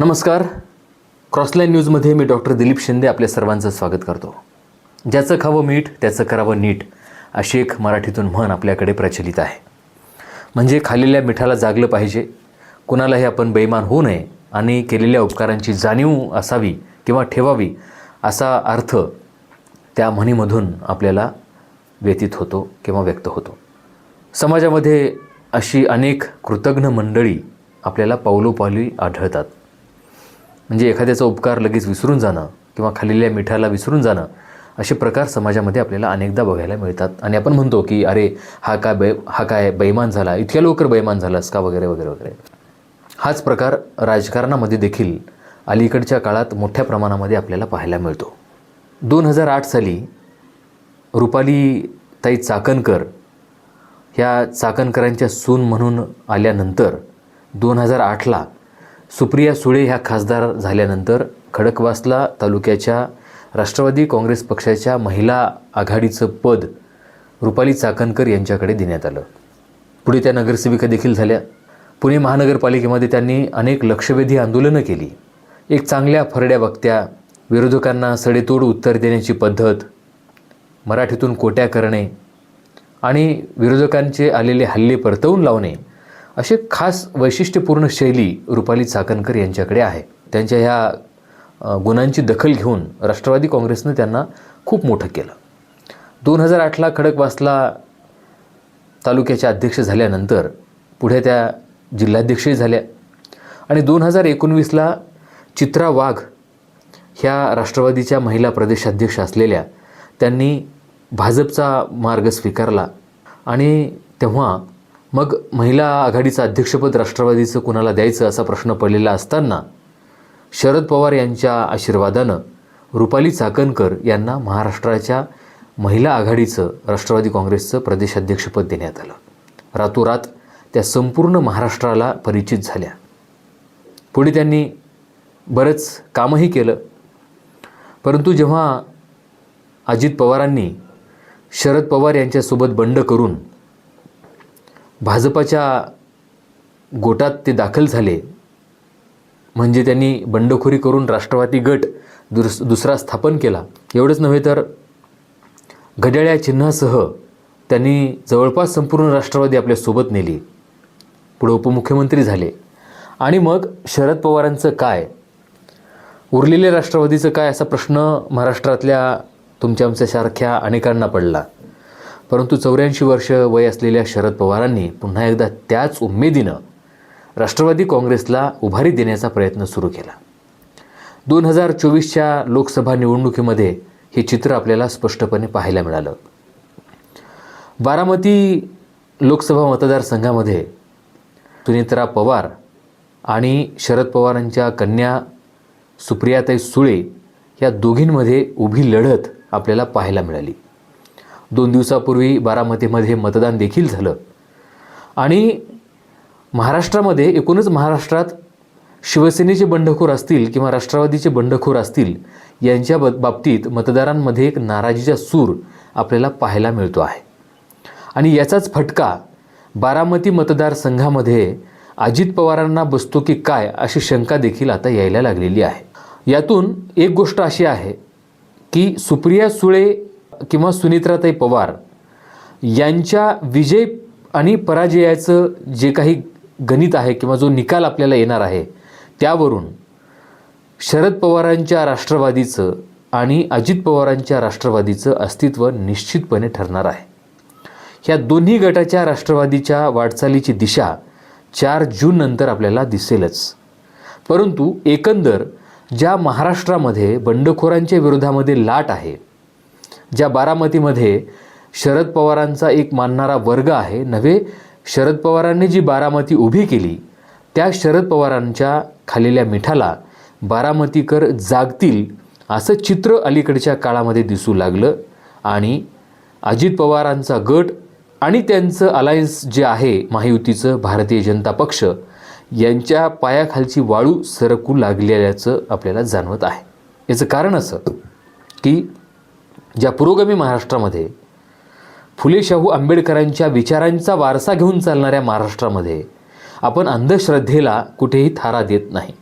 नमस्कार. क्रॉसलाईन न्यूजमध्ये मी डॉक्टर दिलीप शिंदे आपल्या सर्वांचं स्वागत करतो. ज्याचं खावं मीठ त्याचं करावं नीट अशी एक मराठीतून म्हण आपल्याकडे प्रचलित आहे. म्हणजे खाल्लेल्या मिठाला जागलं पाहिजे. कुणालाही आपण बेमान होऊ नये आणि केलेल्या उपकारांची जाणीव असावी किंवा ठेवावी असा अर्थ त्या म्हणीमधून आपल्याला व्यतीत होतो किंवा व्यक्त होतो. समाजामध्ये अशी अनेक कृतज्ञ मंडळी आपल्याला पावलोपावली आढळतात. म्हणजे एखाद्याचा उपकार लगेच विसरून जाणं किंवा खाल्लेल्या मिठाला विसरून जाणं असे प्रकार समाजामध्ये आपल्याला अनेकदा बघायला मिळतात. आणि आपण म्हणतो की अरे हा काय बै हा काय बैमान झाला? इतक्या लवकर बैमान झालास का? वगैरे वगैरे वगैरे. हाच प्रकार राजकारणामध्ये देखील अलीकडच्या काळात मोठ्या प्रमाणामध्ये आपल्याला पाहायला मिळतो. दोन हजार आठ साली रुपाली ताई चाकणकर ह्या चाकणकरांच्या सून म्हणून आल्यानंतर दोन हजार आठला सुप्रिया सुळे ह्या खासदार झाल्यानंतर खडकवासला तालुक्याच्या राष्ट्रवादी काँग्रेस पक्षाच्या महिला आघाडीचं पद रुपाली चाकणकर यांच्याकडे देण्यात आलं. पुढे त्या नगरसेविका देखील झाल्या. पुणे महानगरपालिकेमध्ये त्यांनी अनेक लक्षवेधी आंदोलनं केली. एक चांगल्या फरड्या वक्त्या विरोधकांना सडेतोड उत्तर देण्याची पद्धत मराठीतून कोट्या करणे आणि विरोधकांचे आलेले हल्ले परतवून लावणे असे खास वैशिष्ट्यपूर्ण शैली रुपाली चाकणकर यांच्याकडे आहे. त्यांच्या ह्या गुणांची दखल घेऊन राष्ट्रवादी काँग्रेसनं त्यांना खूप मोठं केलं. दोन हजार आठला खडकवासला तालुक्याच्या अध्यक्ष झाल्यानंतर पुढे त्या जिल्हाध्यक्षही झाल्या. आणि दोन हजार एकोणवीसला चित्रा वाघ ह्या राष्ट्रवादीच्या महिला प्रदेशाध्यक्ष असलेल्या त्यांनी भाजपचा मार्ग स्वीकारला. आणि तेव्हा मग महिला आघाडीचं अध्यक्षपद राष्ट्रवादीचं कुणाला द्यायचं असा प्रश्न पडलेला असताना शरद पवार यांच्या आशीर्वादानं रुपाली चाकणकर यांना महाराष्ट्राच्या महिला आघाडीचं राष्ट्रवादी काँग्रेसचं प्रदेशाध्यक्षपद देण्यात आलं. रातोरात त्या संपूर्ण महाराष्ट्राला परिचित झाल्या. पुढे त्यांनी बरंच कामही केलं. परंतु जेव्हा अजित पवारांनी शरद पवार यांच्यासोबत बंड करून भाजपाच्या गोटात ते दाखल झाले. म्हणजे त्यांनी बंडखोरी करून राष्ट्रवादी गट दुस दुसरा स्थापन केला. एवढंच नव्हे तर घड्याळ्या चिन्हासह त्यांनी जवळपास संपूर्ण राष्ट्रवादी आपल्यासोबत नेली. पुढे उपमुख्यमंत्री झाले. आणि मग शरद पवारांचं काय? उरलेल्या राष्ट्रवादीचं काय असा प्रश्न महाराष्ट्रातल्या तुमच्या आमच्यासारख्या अनेकांना पडला. परंतु चौऱ्याऐंशी वर्ष वय असलेल्या शरद पवारांनी पुन्हा एकदा त्याच उमेदीनं राष्ट्रवादी काँग्रेसला उभारी देण्याचा प्रयत्न सुरू केला. दोन हजार चोवीसच्या लोकसभा निवडणुकीमध्ये हे चित्र आपल्याला स्पष्टपणे पाहायला मिळालं. बारामती लोकसभा मतदारसंघामध्ये सुनित्रा पवार आणि शरद पवारांच्या कन्या सुप्रियाताई सुळे या दोघींमध्ये उभी लढत आपल्याला पाहायला मिळाली. दोन दिवसापूर्वी बारामतीमध्ये मतदान देखील झालं. आणि महाराष्ट्रामध्ये एकूणच महाराष्ट्रात शिवसेनेचे बंडखोर असतील किंवा राष्ट्रवादीचे बंडखोर असतील यांच्या ब बाबतीत मतदारांमध्ये एक नाराजीचा सूर आपल्याला पाहायला मिळतो आहे. आणि याचाच फटका बारामती मतदारसंघामध्ये अजित पवारांना बसतो की काय अशी शंका देखील आता यायला लागलेली आहे. यातून एक गोष्ट अशी आहे की सुप्रिया सुळे किंवा सुनित्राताई पवार यांच्या विजय आणि पराजयाचं जे काही गणित आहे किंवा जो निकाल आपल्याला येणार आहे त्यावरून शरद पवारांच्या राष्ट्रवादीचं आणि अजित पवारांच्या राष्ट्रवादीचं अस्तित्व निश्चितपणे ठरणार आहे. ह्या दोन्ही गटाच्या राष्ट्रवादीच्या वाटचालीची दिशा चार जून नंतर आपल्याला दिसेलच. परंतु एकंदर ज्या महाराष्ट्रामध्ये बंडखोरांच्या विरोधामध्ये लाट आहे ज्या बारामतीमध्ये शरद पवारांचा एक मानणारा वर्ग आहे नव्हे शरद पवारांनी जी बारामती उभी केली त्या शरद पवारांच्या खालेल्या मिठाला बारामतीकर जागतील असं चित्र अलीकडच्या काळामध्ये दिसू लागलं आणि अजित पवारांचा गट आणि त्यांचं अलायन्स जे आहे महायुतीचं भारतीय जनता पक्ष यांच्या पायाखालची वाळू सरकू लागलेल्याचं आपल्याला जाणवत आहे. याचं कारण असं की ज्या पुरोगामी महाराष्ट्रामध्ये फुले शाहू आंबेडकरांच्या विचारांचा वारसा घेऊन चालणाऱ्या महाराष्ट्रामध्ये आपण अंधश्रद्धेला कुठेही थारा देत नाही.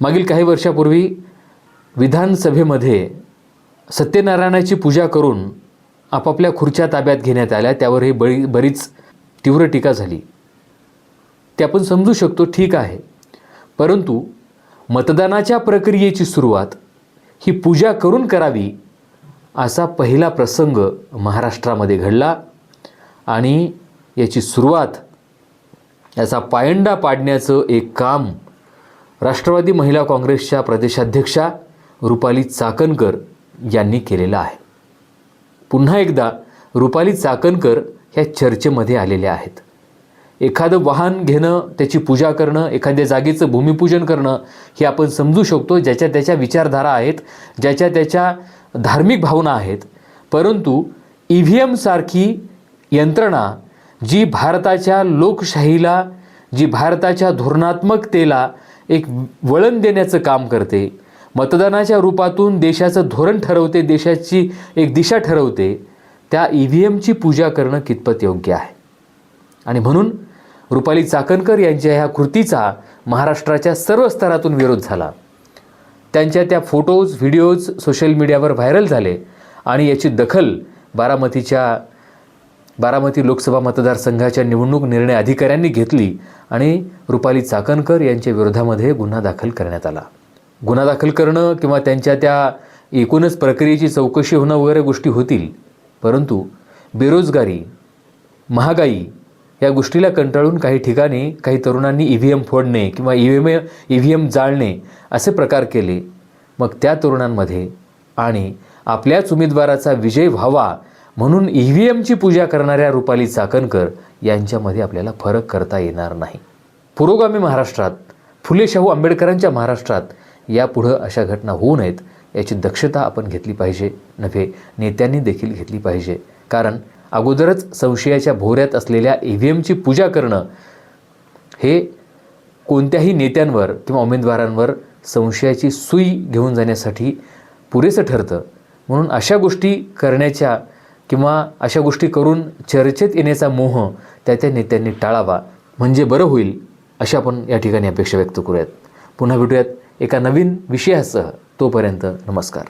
मागील काही वर्षापूर्वी विधानसभेमध्ये सत्यनारायणाची पूजा करून आपापल्या खुर्च्या ताब्यात घेण्यात आल्या त्यावरही बळी बरीच तीव्र टीका झाली. ते आपण समजू शकतो ठीक आहे. परंतु मतदानाच्या प्रक्रियेची सुरुवात ही पूजा करून करावी असा पहिला प्रसंग महाराष्ट्रामध्ये घडला आणि याची सुरुवात याचा पायंडा पाडण्याचं एक काम राष्ट्रवादी महिला काँग्रेसच्या प्रदेशाध्यक्षा रुपाली चाकणकर यांनी केलेलं आहे. पुन्हा एकदा रुपाली चाकणकर ह्या चर्चेमध्ये आलेल्या आहेत. एखादं वाहन घेणं त्याची पूजा करणं एखाद्या जागेचं भूमिपूजन करणं हे आपण समजू शकतो. ज्याच्या त्याच्या विचारधारा आहेत ज्याच्या त्याच्या धार्मिक भावना आहेत. परंतु ई व्ही एमसारखी यंत्रणा जी भारताच्या लोकशाहीला जी भारताच्या धोरणात्मकतेला एक वळण देण्याचं काम करते मतदानाच्या रूपातून देशाचं धोरण ठरवते देशाची एक दिशा ठरवते त्या ई व्ही एमची पूजा करणं कितपत योग्य आहे? आणि म्हणून रुपाली चाकणकर यांच्या ह्या कृतीचा महाराष्ट्राच्या सर्व स्तरातून विरोध झाला. त्यांच्या त्या फोटोज व्हिडिओज सोशल मीडियावर व्हायरल झाले आणि याची दखल बारामतीच्या बारामती लोकसभा मतदारसंघाच्या निवडणूक निर्णय अधिकाऱ्यांनी घेतली आणि रुपाली चाकणकर यांच्या विरोधामध्ये गुन्हा दाखल करण्यात आला. गुन्हा दाखल करणं किंवा त्यांच्या त्या एकूणच प्रक्रियेची चौकशी होणं वगैरे गोष्टी होतील परंतु बेरोजगारी महागाई या गोष्टीला कंटाळून काही ठिकाणी काही तरुणांनी ई व्ही एम फोडणे किंवा E V M E V M जाळणे असे प्रकार केले. मग त्या तरुणांमध्ये आणि आपल्याच उमेदवाराचा विजय व्हावा म्हणून ई व्ही एमची पूजा करणाऱ्या रुपाली चाकणकर यांच्यामध्ये आपल्याला फरक करता येणार नाही. पुरोगामी महाराष्ट्रात फुले शाहू आंबेडकरांच्या महाराष्ट्रात यापुढं अशा घटना होऊ नयेत याची दक्षता आपण घेतली पाहिजे. नव्हे नेत्यांनी देखील घेतली पाहिजे. कारण अगोदरच संशयाच्या भोवऱ्यात असलेल्या ई व्ही एमची पूजा करणं हे कोणत्याही नेत्यांवर किंवा उमेदवारांवर संशयाची सुई घेऊन जाण्यासाठी पुरेसं ठरतं. म्हणून अशा गोष्टी करण्याच्या किंवा अशा गोष्टी करून चर्चेत येण्याचा मोह त्या त्या नेत्यांनी टाळावा. म्हणजे बरं होईल अशी आपण या ठिकाणी अपेक्षा व्यक्त करूयात. पुन्हा भेटूयात एका नवीन विषयासह. तोपर्यंत नमस्कार.